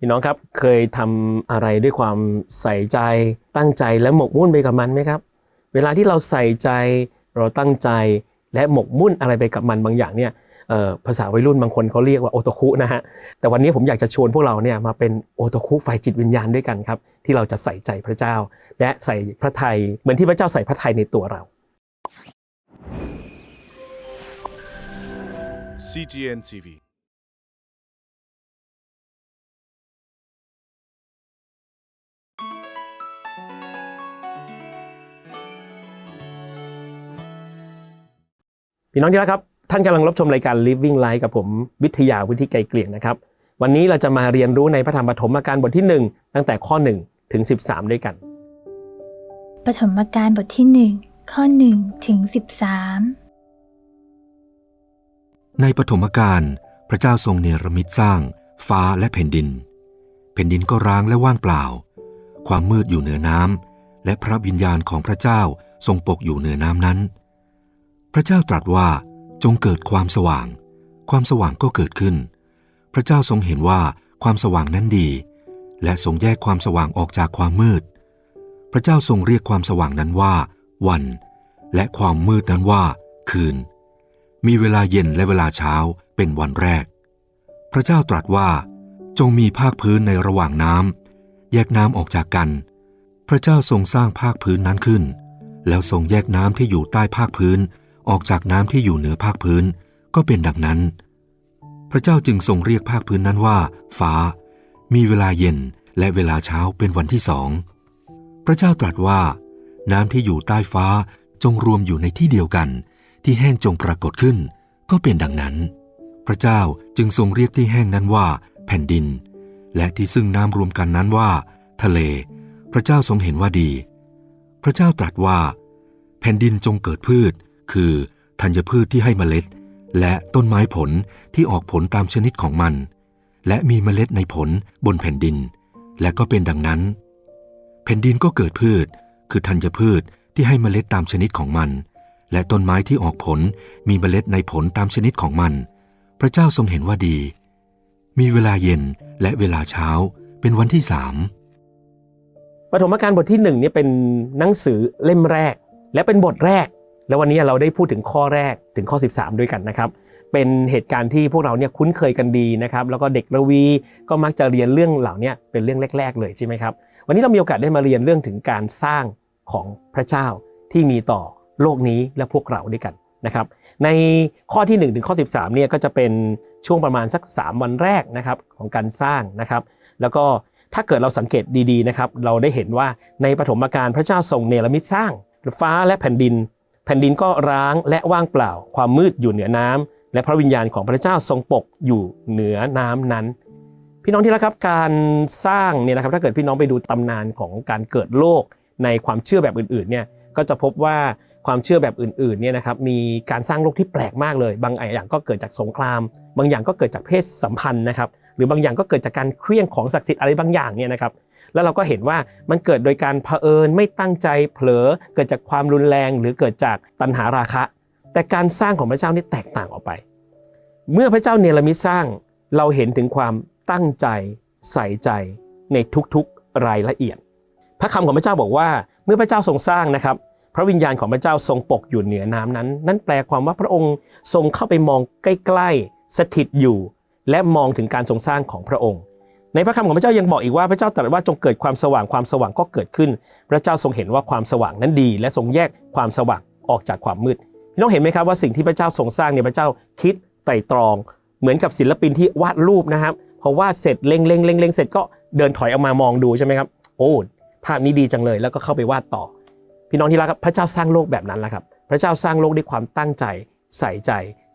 พี่น้องครับเคยทำอะไรด้วยความใส่ใจตั้งใจและหมกมุ่นไปกับมันไหมครับ เวลาที่เราใส่ใจเราตั้งใจและหมกมุ่นอะไรไปกับมันบางอย่างเนี่ยภาษาวัยรุ่นบางคนเขาเรียกว่าโอโตคุนะฮะแต่วันนี้ผมอยากจะชวนพวกเราเนี่ยมาเป็นโอโตคุฝ่ายจิตวิญญาณด้วยกันครับ ที่เราจะใส่ใจพระเจ้า และใส่พระทัยเหมือนที่พระเจ้าใส่พระทัยในตัวเรา CGN TV. พี่น้องที่รักครับ ท่านกำลังรับชมรายการ Living Life กับผมวิทยาวิธีไกลเกลี่ยงนะครับ วันนี้เราจะมาเรียนรู้ในพระธรรมปฐมกาลบทที่ 1 ตั้งแต่ข้อ 1 ถึง 13 ด้วยกัน ปฐมกาลบทที่ 1 ข้อ1ถึง13 ในปฐมกาลพระเจ้าทรงเนรมิตสร้าง ฟ้าและแผ่นดิน แผ่นดินก็ร้างและว่างเปล่า ความมืดอยู่เหนือน้ำและพระวิญญาณของพระเจ้าทรงปกอยู่เหนือน้ำนั้นพ ระเจ้าตรัสว่าจงเกิดความสว่าง ความสว่างก็เกิดขึ้น พระเจ้าทรงเห็นว่าความสว่างนั้นดี และทรงแยกความสว่างออกจากความมืด พระเจ้าทรงเรียกความสว่างนั้นว่า วัน และความมืดนั้นว่า คืน มีเวลาเย็นและเวลาเช้าเป็นวันแรก พระเจ้าตรัสว่า จงมีภาคพื้นในระหว่างน้ำแยกน้ำออกจากกัน พระเจ้าทรงสร้างภาคพื้นนั้นขึ้น แล้วทรงแยกน้ำที่อยู่ใต้ภาคพื้น ออกจากน้ำที่อยู่เหนือภาคพื้นก็เป็นดังนั้น พระเจ้าจึงทรงเรียกภาคพื้นนั้นว่า ฟ้า มีเวลาเย็นและเวลาเช้าเป็นวันที่สอง พระเจ้าตรัสว่า น้ำที่อยู่ใต้ฟ้าจงรวมอยู่ในที่เดียวกัน ที่แห้งจงปรากฏขึ้น ก็เป็นดังนั้น พระเจ้าจึงทรงเรียกที่แห้งนั้นว่า แผ่นดิน และที่ซึ่งน้ำรวมกันนั้นว่า ทะเล พระเจ้าทรงเห็นว่าดี พระเจ้าตรัสว่า แผ่นดินจงเกิดพืช คือธัญพืชที่ให้เมล็ด และต้นไม้ผลที่ออกผลตามชนิดของมัน และมีเมล็ดในผลบนแผ่นดิน และก็เป็นดังนั้น แผ่นดินก็เกิดพืช คือธัญพืชที่ให้เมล็ดตามชนิดของมัน และต้นไม้ที่ออกผลมีเมล็ดในผลตามชนิดของมัน พระเจ้าทรงเห็นว่าดี มีเวลาเย็นและเวลาเช้าเป็นวันที่สามปฐมกาลบทที่1เนี่ยเป็นหนังสือเล่มแรก และเป็นบทแรก แล้ววันนี้เราได้พูดถึงข้อแรกถึงข้อ 13 ด้วยกันนะครับ เป็นเหตุการณ์ที่พวกเราเนี่ยคุ้นเคยกันดีนะครับ แล้วก็เด็กระวีก็มักจะเรียนเรื่องเหล่านี้เป็นเรื่องแรก ๆ เลยใช่ไหมครับ วันนี้เรามีโอกาสได้มาเรียนเรื่องถึงการสร้างของพระเจ้าที่มีต่อโลกนี้และพวกเราด้วยกันนะครับ ในข้อที่ 1 ถึงข้อ 13เนี่ยก็จะเป็นช่วงประมาณสัก 3 วันแรกนะครับของการสร้างนะครับ แล้วก็ถ้าเกิดเราสังเกตดีๆนะครับ เราได้เห็นว่าในปฐมกาลพระเจ้าทรงเนรมิตสร้างฟ้าและแผ่นดิน แผ่นดินก็ร้างและว่างเปล่า ความมืดอยู่เหนือน้ำและพระวิญญาณของพระเจ้าทรงปกอยู่เหนือน้ำนั้น พี่น้องที่รักครับการสร้างเนี่ยนะครับถ้าเกิดพี่น้องไปดูตำนานของการเกิดโลกในความเชื่อแบบอื่นๆเนี่ยก็จะพบว่า ความเชื่อแบบอื่นๆเนี่ยนะครับมีการสร้างโลกที่แปลกมากเลย บางอย่างก็เกิดจากสงคราม บางอย่างก็เกิดจากเพศสัมพันธ์นะครับหรือบางอย่างก็เกิดจากการเคลื่องของศักดิ์สิทธิ์อะไรบางอย่างเนี่ยนะครับแล้วเราก็เห็นว่ามันเกิดโดยการเผอิญไม่ตั้งใจเผลอเกิดจากความรุนแรง หรือเกิดจากตัณหาราคะ แต่การสร้างของพระเจ้านี่แตกต่างออกไป เมื่อพระเจ้าเนรมิตสร้างเราเห็นถึงความตั้งใจใส่ใจในทุกๆรายละเอียด พระคำของพระเจ้าบอกว่าเมื่อพระเจ้าทรงสร้างนะครับ พระวิญญาณของพระเจ้าทรงปกอยู่เหนือน้ำนั้น นั่นแปลความว่าพระองค์ทรงเข้าไปมองใกล้ๆสถิตอยู่ และมองถึงการทรงสร้างของพระองค์ ในพระคำของพระเจ้ายังบอกอีกว่าพระเจ้าตรัสว่าจงเกิดความสว่างความสว่างก็เกิดขึ้น พระเจ้าทรงเห็นว่าความสว่างนั้นดี และทรงแยกความสว่างออกจากความมืดน้องเห็นไหมครับว่าสิ่งที่พระเจ้าทรงสร้างเนี่ยพระเจ้าคิดไตร่ตรอง เหมือนกับศิลปินที่วาดรูปนะครับพอวาดเสร็จเล็งเล็งเล็งเล็งเสร็จก็เดินถอยออกมามองดูใช่ไหมครับ โอ้ภาพนี้ดีจังเลยแล้วก็เข้าไปวาดต่อ พี่น้องที่รักครับพระเจ้าสร้างโลกแบบนั้นแหละครับ พระเจ้าสร้างโลกด้วยความตั้งใจ ใส่ใจ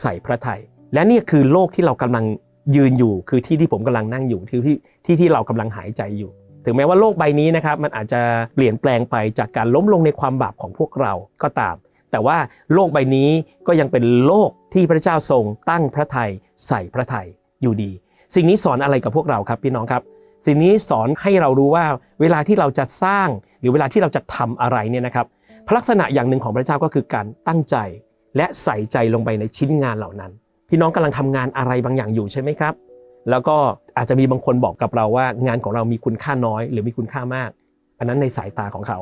ใส่พระทัยและนี่คือโลกที่เรากำลังยืนอยู่ คือที่ที่ผมกำลังนั่งอยู่ที่ที่ที่ที่เรากำลังหายใจอยู่ ถึงแม้ว่าโลกใบนี้นะครับมันอาจจะเปลี่ยนแปลงไปจากการล้มลงในความบาปของพวกเราก็ตาม แต่ว่าโลกใบนี้ก็ยังเป็นโลกที่พระเจ้าทรงตั้งพระทัยใส่พระทัยอยู่ดี สิ่งนี้สอนอะไรกับพวกเราครับพี่น้องครับ สิ่งนี้สอนให้เรารู้ว่าเวลาที่เราจะสร้างหรือเวลาที่เราจะทำอะไรเนี่ยนะครับพลักษณะอย่างหนึ่งของพระเจ้าก็คือการตั้งใจ และใส่ใจลงไปในชิ้นงานเหล่านั้น พี่น้องกำลังทำงานอะไรบางอย่างอยู่ใช่ไหมครับ แล้วก็อาจจะมีบางคนบอกกับเราว่างานของเรามีคุณค่าน้อย หรือมีคุณค่ามาก อันนั้นในสายตาของเขา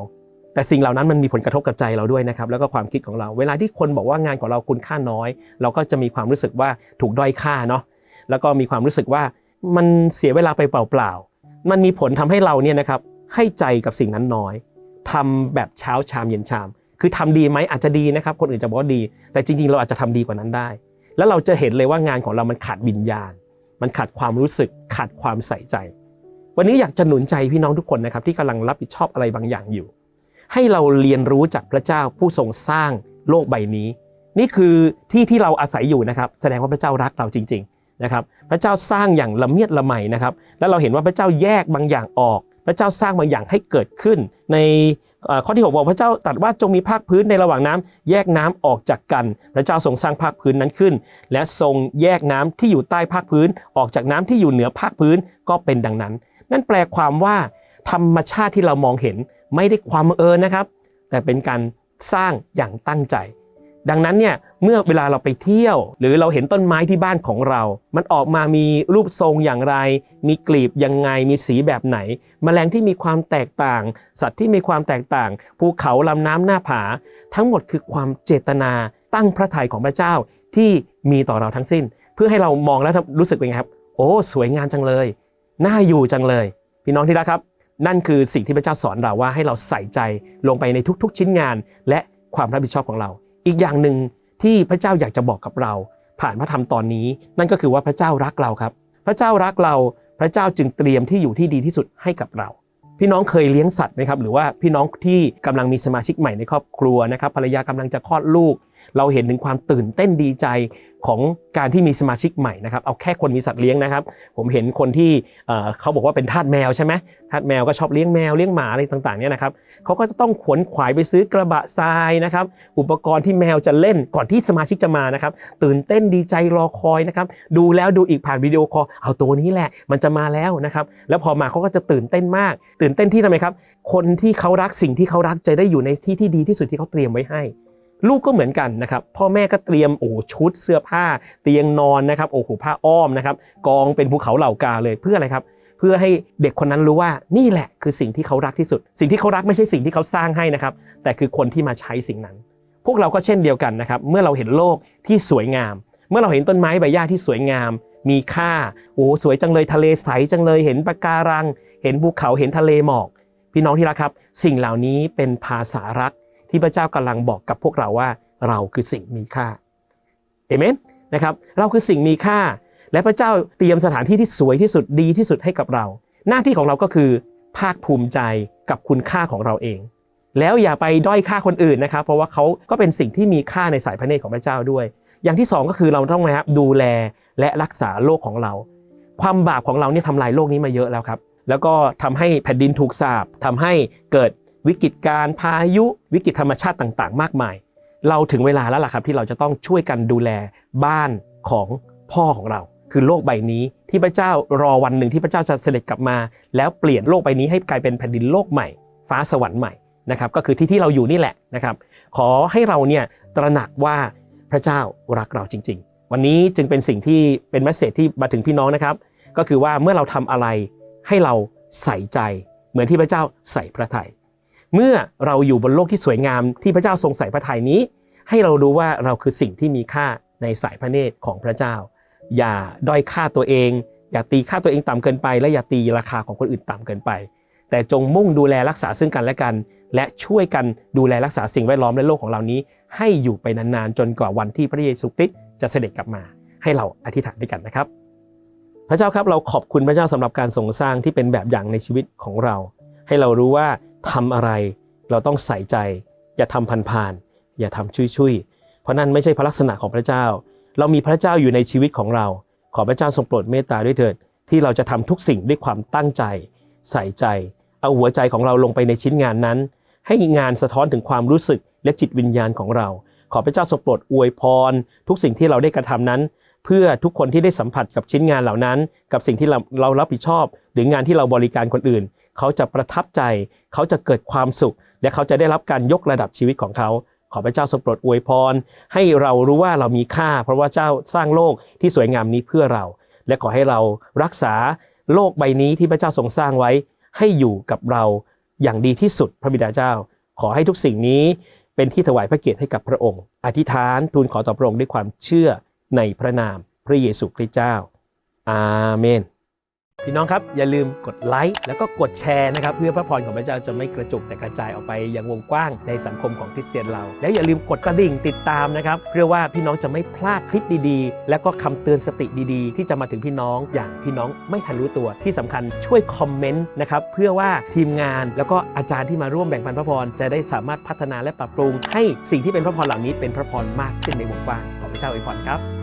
แต่สิ่งเหล่านั้นมันมีผลกระทบกับใจเราด้วยนะครับ แล้วก็ความคิดของเรา เวลาที่คนบอกว่างานของเราคุณค่าน้อย เราก็จะมีความรู้สึกว่าถูกด้อยค่าเนาะแล้วก็มีความรู้สึกว่า มันเสียเวลาไปเปล่าๆ มันมีผลทำให้เราเนี่ยนะครับให้ใจกับสิ่งนั้นน้อยทำแบบเช้าชามเย็นชาม คือทำดีไหมอาจจะดีนะครับ คนอื่นจะบอกว่าดี แต่จริงๆ เราอาจจะทำดีกว่านั้นได้ แล้วเราจะเห็นเลยว่างานของเรามันขาดวิญญาณ มันขาดความรู้สึกขาดความใส่ใจ วันนี้อยากจะหนุนใจพี่น้องทุกคนนะครับที่กำลังรับผิดชอบอะไรบางอย่างอยู่ ให้เราเรียนรู้จากพระเจ้าผู้ทรงสร้างโลกใบนี้ นี่คือที่ที่เราอาศัยอยู่นะครับ แสดงว่าพระเจ้ารักเราจริง ๆ นะครับพระเจ้าสร้างอย่างละเมียดละไมนะครับ แล้วเราเห็นว่าพระเจ้าแยกบางอย่างออก พระเจ้าสร้างบางอย่างให้เกิดขึ้น ในข้อที่6บอกพระเจ้าตรัสว่าจงมีภาคพื้นในระหว่างน้ำแยกน้ำออกจากกัน พระเจ้าทรงสร้างภาคพื้นนั้นขึ้น และทรงแยกน้ำที่อยู่ใต้ภาคพื้น ออกจากน้ำที่อยู่เหนือภาคพื้นก็เป็นดังนั้น นั่นแปลความว่าธรรมชาติที่เรามองเห็นไม่ได้ความบังเอิญนะครับ แต่เป็นการสร้างอย่างตั้งใจ ดังนั้นเนี่ยเมื่อเวลาเราไปเที่ยว หรือเราเห็นต้นไม้ที่บ้านของเรา มันออกมามีรูปทรงอย่างไร มีกลีบยังไง มีสีแบบไหนแมลงที่มีความแตกต่าง สัตว์ที่มีความแตกต่าง ภูเขาลำน้ำหน้าผา ทั้งหมดคือความเจตนาตั้งพระทัยของพระเจ้าที่มีต่อเราทั้งสิ้น เพื่อให้เรามองแล้วรู้สึกเป็นไงครับ โอ้สวยงามจังเลยน่าอยู่จังเลย พี่น้องที่รักครับ นั่นคือสิ่งที่พระเจ้าสอนเราว่าให้เราใส่ใจลงไปในทุกๆชิ้นงาน และความรับผิดชอบของเรา อีกอย่างหนึ่งที่พระเจ้าอยากจะบอกกับเรา ผ่านพระธรรมตอนนี้ นั่นก็คือว่าพระเจ้ารักเราครับ พระเจ้ารักเราพระเจ้าจึงเตรียมที่อยู่ที่ดีที่สุดให้กับเรา พี่น้องเคยเลี้ยงสัตว์ไหมครับ หรือว่าพี่น้องที่กำลังมีสมาชิกใหม่ในครอบครัวนะครับภรรยากำลังจะคลอดลูก เราเห็นถึงความตื่นเต้นดีใจของการที่มีสมาชิกใหม่นะครับ เอาแค่คนมีสัตว์เลี้ยงนะครับ ผมเห็นคนที่เขาบอกว่าเป็นทาสแมวใช่ไหมทาสแมวก็ชอบเลี้ยงแมวเลี้ยงหมาอะไรต่างๆเนี่ยนะครับเขาก็จะต้องขวนขวายไปซื้อกระบะทรายนะครับ อุปกรณ์ที่แมวจะเล่นก่อนที่สมาชิกจะมานะครับ ตื่นเต้นดีใจรอคอยนะครับ ดูแล้วดูอีกผ่านวิดีโอคอลเอาตัวนี้แหละ มันจะมาแล้วนะครับ แล้วพอมาเขาก็จะตื่นเต้นมาก ตื่นเต้นที่ทำไมครับ คนที่เขารักสิ่งที่เขารักจะได้อยู่ในที่ที่ดีที่สุดที่เขาเตรียมไว้ให้ ลูกก็เหมือนกันนะครับพ่อแม่ก็เตรียมโอ้ชุดเสื้อผ้า เตียงนอนนะครับโอ้โหผ้าอ้อมนะครับกองเป็นภูเขาเหล่ากาเลยเพื่ออะไรครับ เพื่อให้เด็กคนนั้นรู้ว่านี่แหละคือสิ่งที่เขารักที่สุด สิ่งที่เขารักไม่ใช่สิ่งที่เขาสร้างให้นะครับ แต่คือคนที่มาใช้สิ่งนั้น พวกเราก็เช่นเดียวกันนะครับ เมื่อเราเห็นโลกที่สวยงาม เมื่อเราเห็นต้นไม้ใบหญ้าที่สวยงาม มีค่าโอ้สวยจังเลยทะเลใสจังเลยเห็นปะการัง เห็นภูเขาเห็นทะเลหมอก พี่น้องที่รักครับ สิ่งเหล่านี้เป็นภาษารัก ที่พระเจ้ากำลังบอกกับพวกเราว่าเราคือสิ่งมีค่าเอเมนนะครับเราคือสิ่งมีค่า และพระเจ้าเตรียมสถานที่ที่สวยที่สุดดีที่สุดให้กับเรา หน้าที่ของเราก็คือ ภาคภูมิใจกับคุณค่าของเราเอง แล้วอย่าไปด้อยค่าคนอื่นนะครับ เพราะว่าเขาก็เป็นสิ่งที่มีค่าในสายพระเนตรของพระเจ้าด้วย อย่างที่สองก็คือเราต้องนะครับดูแลและรักษาโลกของเรา ความบาปของเราเนี่ยทำลายโลกนี้มาเยอะแล้วครับแล้วก็ทำให้แผ่นดินถูกสาปทำให้เกิด วิกฤตการ์พายุวิกฤตธรรมชาติต่างๆ มากมาย เราถึงเวลาแล้วล่ะครับที่เราจะต้องช่วยกันดูแลบ้านของพ่อของเรา คือโลกใบนี้ที่พระเจ้ารอวันหนึ่งที่พระเจ้าจะเสด็จกลับมา แล้วเปลี่ยนโลกใบนี้ให้กลายเป็นแผ่นดินโลกใหม่ ฟ้าสวรรค์ใหม่นะครับก็คือที่ที่เราอยู่นี่แหละนะครับขอให้เราเนี่ยตระหนักว่าพระเจ้ารักเราจริง ๆ วันนี้จึงเป็นสิ่งที่เป็นเมสเซจที่มาถึงพี่น้องนะครับ ก็คือว่าเมื่อเราทำอะไรให้เราใส่ใจเหมือนที่พระเจ้าใส่พระทัย เมื่อเราอยู่บนโลกที่สวยงามที่พระเจ้าทรงใส่พระทัยนี้ ให้เรารู้ว่าเราคือสิ่งที่มีค่าในสายพระเนตรของพระเจ้า อย่าด้อยค่าตัวเอง อย่าตีค่าตัวเองต่ำเกินไป และอย่าตีราคาของคนอื่นต่ำเกินไป แต่จงมุ่งดูแลรักษาซึ่งกันและกัน และช่วยกันดูแลรักษาสิ่งแวดล้อมและโลกของเรานี้ ให้อยู่ไปนานๆจนกว่าวันที่พระเยซูคริสต์จะเสด็จกลับมา ให้เราอธิษฐานด้วยกันนะครับ พระเจ้าครับเราขอบคุณพระเจ้าสำหรับการทรงสร้างที่เป็นแบบอย่างในชีวิตของเรา ให้เรารู้ว่า ทำอะไร เราต้องใส่ใจ อย่าทำผ่านๆอย่าทำชุยๆเพราะนั่นไม่ใช่พระลักษณะของพระเจ้า เรามีพระเจ้าอยู่ในชีวิตของเรา ขอพระเจ้าทรงโปรดเมตตาด้วยเถิด ที่เราจะทำทุกสิ่งด้วยความตั้งใจ ใส่ใจ เอาหัวใจของเราลงไปในชิ้นงานนั้น ให้งานสะท้อนถึงความรู้สึกและจิตวิญญาณของเรา ขอพระเจ้าทรงโปรดอวยพร ทุกสิ่งที่เราได้กระทำนั้น เพื่อทุกคนที่ได้สัมผัสกับชิ้นงานเหล่านั้น กับสิ่งที่เราเรารับผิดชอบ หรืองานที่เราบริการคนอื่น เขาจะประทับใจ เขาจะเกิดความสุข และเขาจะได้รับการยกระดับชีวิตของเขา ขอพระเจ้าทรงโปรดอวยพร ให้เรารู้ว่าเรามีค่า เพราะว่าเจ้าสร้างโลกที่สวยงามนี้เพื่อเรา และขอให้เรารักษาโลกใบนี้ที่พระเจ้าทรงสร้างไว้ ให้อยู่กับเราอย่างดีที่สุดพระบิดาเจ้า ขอให้ทุกสิ่งนี้เป็นที่ถวายพระเกียรติให้กับพระองค์ อธิษฐานทูลขอต่อพระองค์ด้วยความเชื่อ ในพระนามพระเยซูคริสต์เจ้า อาเมน พี่น้องครับอย่าลืมกดไลค์แล้วก็กดแชร์นะครับ เพื่อพระพรของพระเจ้าจะไม่กระจุกแต่กระจายออกไปยังวงกว้างในสังคมของคริสเตียนเรา แล้วอย่าลืมกดกระดิ่งติดตามนะครับ เพื่อว่าพี่น้องจะไม่พลาดคลิปดีๆ และก็คำเตือนสติดีๆ ที่จะมาถึงพี่น้องอย่างพี่น้องไม่ทันรู้ตัวที่สำคัญช่วยคอมเมนต์นะครับเพื่อว่าทีมงานแล้วก็อาจารย์ที่มาร่วมแบ่งปันพระพรจะได้สามารถพัฒนาและปรับปรุง ให้สิ่งที่เป็นพระพรเหล่านี้เป็นพระพรมากขึ้นในวงกว้างขอพระเจ้าอวยพรครับ